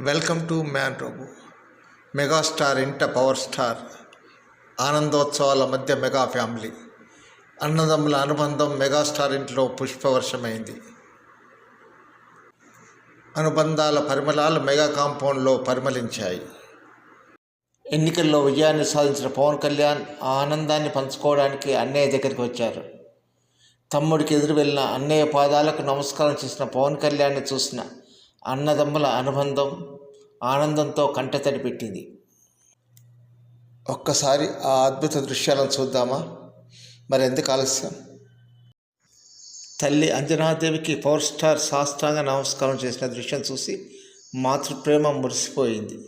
Welcome to man robo megastar ఇంట power star ఆనందోత్సవాల మధ్య మెగా ఫ్యామిలీ. అన్నదమ్ముల అనుబంధం మెగాస్టార్ ఇంట్లో పుష్పవర్షమైంది. అనుబంధాల పరిమళాలు మెగా కాంపౌండ్లో పరిమళించాయి. ఎన్నికల్లో విజయాన్ని సాధించిన పవన్ కళ్యాణ్ ఆ ఆనందాన్ని పంచుకోవడానికి అన్నయ్య దగ్గరికి వచ్చారు. తమ్ముడికి ఎదురు వెళ్ళిన అన్నయ్య పాదాలకు నమస్కారం చేసిన పవన్ కళ్యాణ్ని చూసిన అన్నదమ్ముల అనుబంధం ఆనందంతో కంటతడి పెట్టింది. ఒక్కసారి ఆ అద్భుత దృశ్యాలను చూద్దామా? మరి ఎందుకు ఆలస్యం? తల్లి అంజనాదేవికి పవర్ స్టార్ సాష్టాంగ నమస్కారం చేసిన దృశ్యం చూసి మాతృప్రేమ మురిసిపోయింది.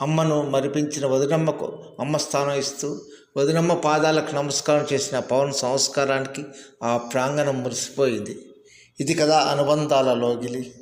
అమ్మను మరిపించిన వదినమ్మకు అమ్మ స్థానం ఇస్తూ వదినమ్మ పాదాలకు నమస్కారం చేసిన పవన్ సంస్కారానికి ఆ ప్రాంగణం మురిసిపోయింది. ఇది కదా అనుబంధాల లోగిలి.